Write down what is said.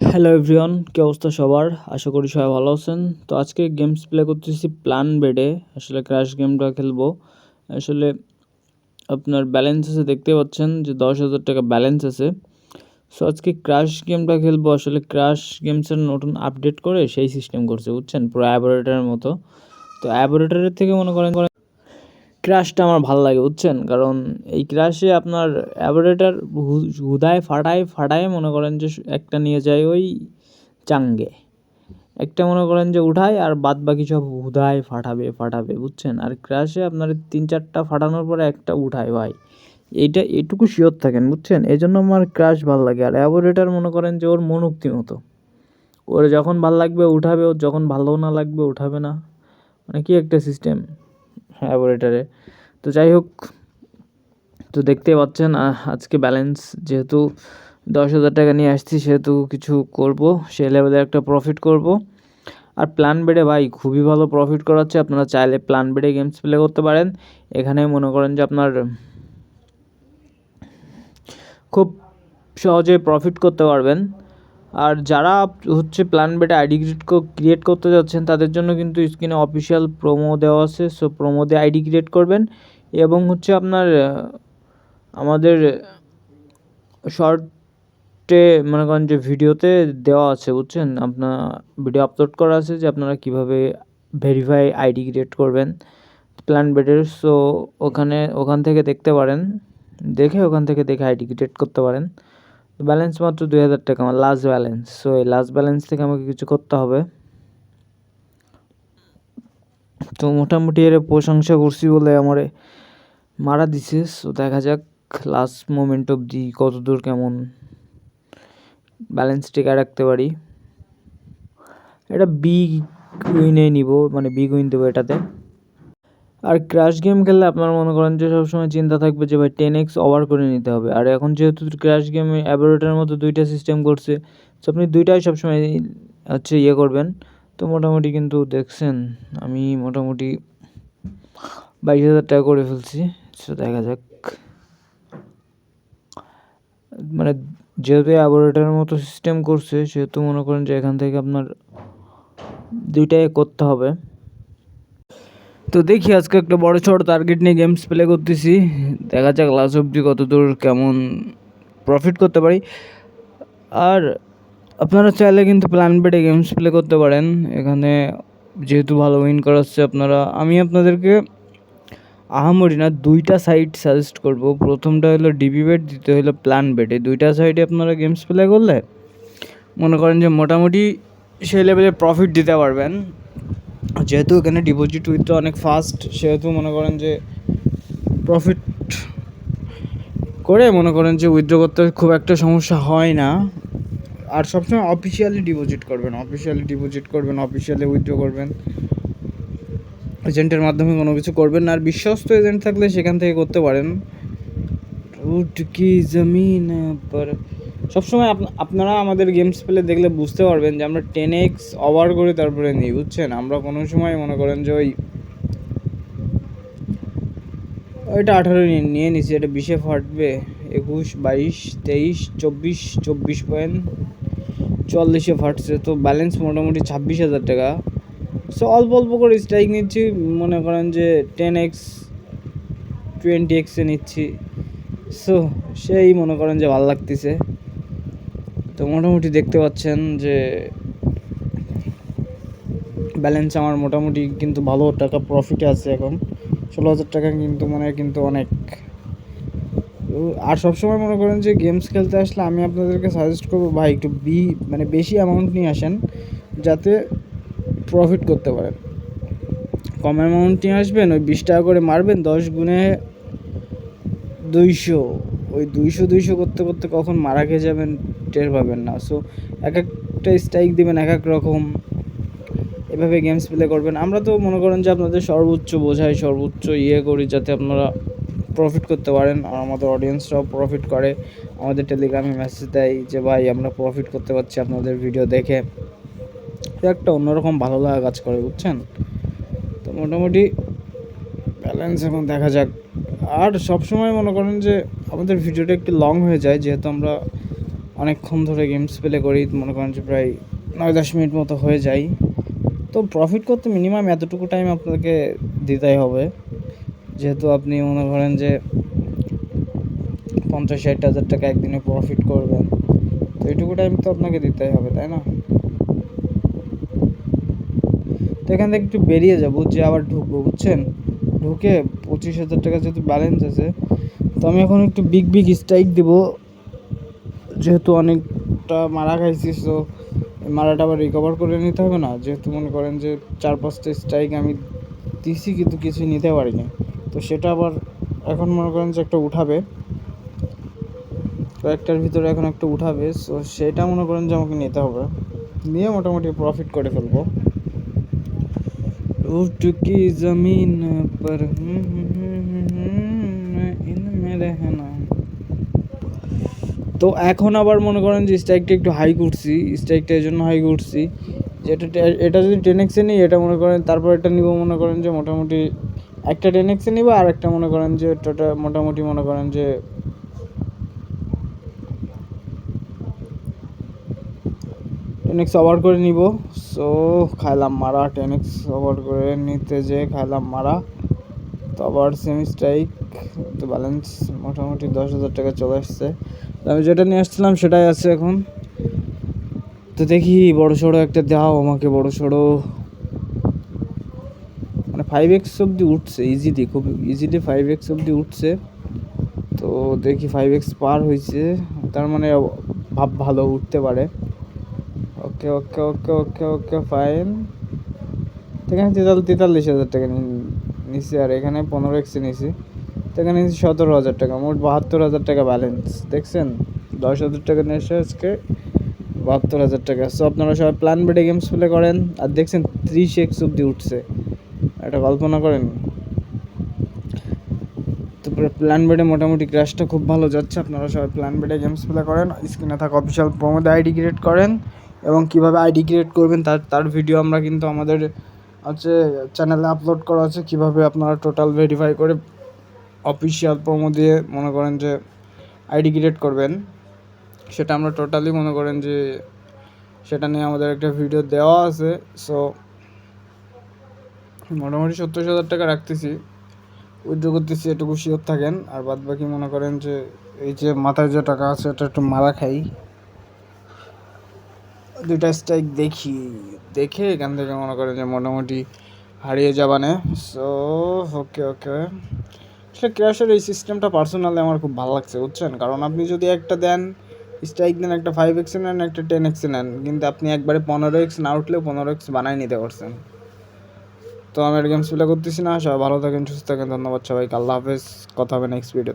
Hello everyone কী অবস্থা সবার? আশা করি সবাই ভালো আছেন। তো আজকে গেমস প্লে করতেছি প্ল্যান বেডে আসলে ক্র্যাশ গেমটা খেলব। আসলে আপনার ব্যালেন্স আছে, দেখতে পাচ্ছেন যে দশ হাজার টাকা ব্যালেন্স আছে। সো আজকে ক্র্যাশ গেমটা খেলব। আসলে ক্র্যাশ গেমসের নতুন আপডেট করে সেই সিস্টেম করছে, বুঝছেন? পুরো অ্যাবোরেটারের মতো। তো অ্যাবোরেটারের থেকে মনে করেন ক্রাশটা আমার ভালো লাগে, বুঝছেন? কারণ এই ক্রাশে আপনার অ্যাভারেটার হুদায় ফাটায় ফাটায় মনে করেন যে একটা নিয়ে যায় ওই চাঙ্গে। একটা মনে করেন যে উঠায় আর বাদ বাকি সব হুদায় ফাটাবে ফাটাবে, বুঝছেন? আর ক্রাশে আপনার তিন চারটা ফাটানোর পরে একটা উঠায়, ভাই। এইটা, এটুকু শিওর থাকেন, বুঝছেন? এই জন্য আমার ক্রাশ ভালো লাগে। আর অ্যাভারেটার মনে করেন যে ওর মনোক্তি মতো ওর যখন ভালো লাগবে, উঠাবে। ওর যখন ভালো না লাগবে, উঠাবে না। মানে কি একটা সিস্টেম অ্যাবোরেটারে তো যাই হোক, তো দেখতে পাচ্ছেন আজকে ব্যালেন্স যেহেতু দশ হাজার টাকা নিয়ে আসছি, সেহেতু কিছু করব, সে লেভেলে একটা প্রফিট করব। আর প্ল্যান বেডে ভাই, খুবই ভালো প্রফিট করাচ্ছে, আপনারা চাইলে প্ল্যান বেডে গেমস প্লে করতে পারেন। এখানে মনে করেন যে আপনার খুব সহজে প্রফিট করতে পারবেন। আর যারা হচ্ছে প্ল্যান বেটে আইডি ক্রিয়েট ক্রিয়েট করতে যাচ্ছেন, তাদের জন্য কিন্তু স্ক্রিনে অফিসিয়াল প্রোমো দেওয়া আছে। সো প্রোমো দিয়ে আইডি ক্রিয়েট করবেন। এবং হচ্ছে আপনার আমাদের শর্টে মনে করেন যে ভিডিওতে দেওয়া আছে, বুঝছেন? আপনার ভিডিও আপলোড করা আছে যে আপনারা কীভাবে ভেরিফাই আইডি ক্রিয়েট করবেন প্ল্যান বেডের সো ওখানে, ওখান থেকে দেখতে পারেন। দেখে ওখান থেকে দেখে আইডি ক্রিয়েট করতে পারেন। ব্যালেন্স মাত্র দুই হাজার টাকা, আমার লাস্ট ব্যালেন্স সো এই লাস্ট ব্যালেন্স থেকে আমাকে কিছু করতে হবে। তো মোটামুটি এর প্রশংসা করছি বলে আমার মারা দিছে। সো দেখা যাক লাস্ট মোমেন্ট অবধি কত দূর কেমন ব্যালেন্স টিকা রাখতে পারি। এটা বি উইনে নিব মানে বিগ উইন দেবো এটাতে। আর ক্র্যাশ গেম খেললে আপনার মনে করেন যে সবসময় চিন্তা থাকবে যে ভাই টেন এক্স ওভার করে নিতে হবে। আর এখন যেহেতু ক্র্যাশ গেমে অ্যাবোরেটার মতো দুইটা সিস্টেম করছে তো আপনি দুইটাই সবসময় হচ্ছে ইয়ে করবেন। তো মোটামুটি কিন্তু দেখছেন, আমি মোটামুটি বাইশ হাজার টাকা করে ফেলছি। সে দেখা যাক। মানে যেহেতু অ্যাবোরেটারের মতো সিস্টেম করছে, সেহেতু মনে করেন যে এখান থেকে আপনার দুইটাই করতে হবে। তো দেখি আজকে একটা বড় ছোট টার্গেট নিয়ে গেমস প্লে করতেছি। দেখা যাক লাস্ট অবধি কত দূর কেমন প্রফিট করতে পারি। আর আপনারা চাইলে কিন্তু প্ল্যান বেডে গেমস প্লে করতে পারেন। এখানে যেহেতু ভালো উইন করাচ্ছে আপনারা, আমি আপনাদেরকে আহামরি না দুইটা সাইট সাজেস্ট করব। প্রথমটা হলো ডিবি বেড দ্বিতীয় হলো প্ল্যান বেড এই দুইটা সাইডে আপনারা গেমস প্লে করলে মনে করেন যে মোটামুটি সেই লেভেলে প্রফিট দিতে পারবেন। যেহেতু এখানে ডিপোজিট উইথড্র অনেক ফাস্ট সেহেতু মনে করেন যে প্রফিট করে মনে করেন যে উইথড্র করতে খুব একটা সমস্যা হয় না। আর সবসময় অফিসিয়ালি ডিপোজিট করবেন অফিসিয়ালি ডিপোজিট করবেন অফিসিয়ালি উইথড্র করবেন। এজেন্টের মাধ্যমে কোনো কিছু করবেন না। আর বিশ্বস্ত এজেন্ট থাকলে সেখান থেকে করতে পারেন। রুট কি জমিন পর সবসময় আপনারা আমাদের গেমস প্লে দেখলে বুঝতে পারবেন যে আমরা টেন এক্স ওভার করে তারপরে নিই, বুঝছেন? আমরা কোনো সময় মনে করেন যে ওই ওইটা আঠারো নিয়ে নিছি, এটা বিশে ফাটবে, একুশ, বাইশ, তেইশ, চব্বিশ চব্বিশ পয়েন্ট চল্লিশে ফাটছে, তো ব্যালেন্স মোটামুটি ছাব্বিশ হাজার টাকা। সো অল্প অল্প করে স্ট্রাইক নিচ্ছি, মনে করেন যে টেন এক্স টোয়েন্টি এক্সে নিচ্ছি। সো সেই মনে করেন যে ভালো লাগতেছে। তো মোটামুটি দেখতে পাচ্ছেন যে ব্যালেন্স আমার মোটামুটি কিন্তু ভালো টাকা প্রফিটে আছে এখন। ষোলো হাজার টাকা কিন্তু মানে কিন্তু অনেক। আর সবসময় মনে করেন যে গেমস খেলতে আসলে আমি আপনাদেরকে সাজেস্ট করব, ভাই, একটু বি মানে বেশি অ্যামাউন্ট নিয়ে আসেন, যাতে প্রফিট করতে পারেন। কম অ্যামাউন্ট নিয়ে আসবেন, ওই বিশ টাকা করে মারবেন, দশ গুণে দুইশো। ওই দুইশো দুইশো করতে করতে কখন মারা খেয়ে যাবেন? টের পাবেন না। সো এক একটা স্ট্রাইক দেবেন এক এক রকম। এভাবে গেমস প্লে করবেন। আমরা তো মনে করেন যে আপনাদের সর্বোচ্চ বোঝাই, সর্বোচ্চ ইয়ে করি যাতে আপনারা প্রফিট করতে পারেন। আর আমাদের অডিয়েন্সরাও প্রফিট করে। আমাদের টেলিগ্রামে মেসেজ দেয় যে, ভাই, আমরা প্রফিট করতে পারছি আপনাদের ভিডিও দেখে। একটা অন্যরকম ভালো লাগা কাজ করে, বুঝছেন? তো মোটামুটি ব্যালেন্স এখন দেখা যাক। আর সবসময় মনে করেন যে, আমাদের ভিডিওটা একটু লং হয়ে যায়। যেহেতু আমরা অনেকক্ষণ ধরে গেমস প্লে করি, মনে করেন যে প্রায় নয় দশ মিনিট মতো হয়ে যায়। তো প্রফিট করতে মিনিমাম এতটুকু টাইম আপনাকে দিতেই হবে। যেহেতু আপনি মনে করেন যে পঞ্চাশ ষাট হাজার টাকা একদিনে প্রফিট করবেন, তো এইটুকু টাইম তো আপনাকে দিতেই হবে, তাই না? তো এখান থেকে একটু বেরিয়ে যাব, যে আবার ঢুকবো, বুঝছেন? ঢুকে পঁচিশ হাজার টাকা যেহেতু ব্যালেন্স আছে, তো আমি এখন একটু বিগ বিগ স্ট্রাইক দেবো। যেহেতু অনেকটা মারা খাইছি সো মারাটা আবার রিকভার করে নিতে হবে না। যেহেতু মনে করেন যে চার, পাঁচটা স্ট্রাইক আমি দিছি, কিন্তু কিছু নিতে পারিনি। তো সেটা আবার এখন মনে করেন যে একটা উঠাবে। কয়েকটার ভিতরে এখন একটা উঠাবে সো সেটা মনে করেন যে আমাকে নিতে হবে। নিয়ে মোটামুটি প্রফিট করে ফেলব। রুট কি জমিন পর তো এখন আবার মনে করেন যে স্ট্রাইকটা একটু হাই করছি স্ট্রাইকটা এই জন্য হাই করছি যে এটা এটা যদি টেন এক্সে নিই, এটা মনে করেন তারপর এটা নিব মনে করেন যে মোটামুটি একটা টেন এক্সে নিব, আর একটা মনে করেন যে টোটা মোটামুটি মনে করেন যে টেন এক্স ওভার করে নিব। সো খাইলাম মারা টেন এক্স ওভার করে নিতে যে খাইলাম মারা। তো আবার সেমি স্ট্রাইক তো ব্যালেন্স মোটামুটি দশ হাজার টাকা চলে আসছে। তো আমি যেটা নিয়ে আসছিলাম সেটাই আছে এখন। তো দেখি বড় সড়ো একটা দাও আমাকে, বড় সড়ো। মানে ফাইভ এক্স অবধি উঠছে ইজিলি খুব ইজিলি ফাইভ এক্স অবধি উঠছে। তো দেখি ফাইভ এক্স পার হয়েছে, তার মানে ভাব ভালো উঠতে পারে। ওকে ওকে ওকে ওকে ওকে ফাইন এখানে তেতাল তেতাল্লিশ হাজার টাকা নি- নিছি আর এখানে পনেরো এক্সে নিছি। তো এখানে নিছি সতেরো হাজার টাকা, মোট বাহাত্তর হাজার টাকা ব্যালেন্স দেখছেন? দশ হাজার টাকা নিয়ে এসে আজকে, বাহাত্তর হাজার টাকা। সো আপনারা সবাই প্ল্যান বেডে গেমস প্লে করেন। আর দেখছেন, ত্রিশ এক্স অব্দি উঠছে। এটা কল্পনা করেন। তারপরে প্ল্যান বেডে মোটামুটি ক্র্যাশটা খুব ভালো যাচ্ছে। আপনারা সবাই প্ল্যান বেডে গেমস প্লে করেন। স্ক্রিনে থাকা অফিসিয়াল প্রোমোতে আইডি ক্রিয়েট করেন। এবং কীভাবে আইডি ক্রিয়েট করবেন, তার তার ভিডিও আমরা কিন্তু আমাদের হচ্ছে চ্যানেলে আপলোড করা আছে, কীভাবে আপনারা টোটাল ভেরিফাই করে অফিসিয়াল প্রোমো দিয়ে মনে করেন যে আইডি ক্রিয়েট করবেন, সেটা আমরা টোটালি মনে করেন যে সেটা নিয়ে আমাদের একটা ভিডিও দেওয়া আছে। সো মোটামুটি সত্তর হাজার টাকা রাখতেছি উইথড্র করতেছি, এটুকু শিওর থাকেন। আর বাদ বাকি মনে করেন যে এই যে মাথায় যে টাকা আছে, এটা একটু মারা খাই। দুইটা স্ট্রাইক দেখি। দেখে এখান থেকে মনে করেন যে মোটামুটি হারিয়ে যাবানে সো ওকে ওকে আসলে ক্র্যাশের এই সিস্টেমটা পার্সোনালি আমার খুব ভালো লাগছে, বুঝছেন? কারণ আপনি যদি একটা দেন স্ট্রাইক দেন একটা ফাইভ এক্সে নেন, একটা টেন এক্সে নেন, কিন্তু আপনি একবারে পনেরো এক্স না উঠলেও পনেরো এক্স বানাই নিতে পারছেন। তো আমি আর গেমস প্লে করতেছি না। সবাই ভালো থাকেন, সুস্থ থাকেন। ধন্যবাদ সবাইকে। আল্লাহ হাফেজ। কথা হবে নেক্সট ভিডিও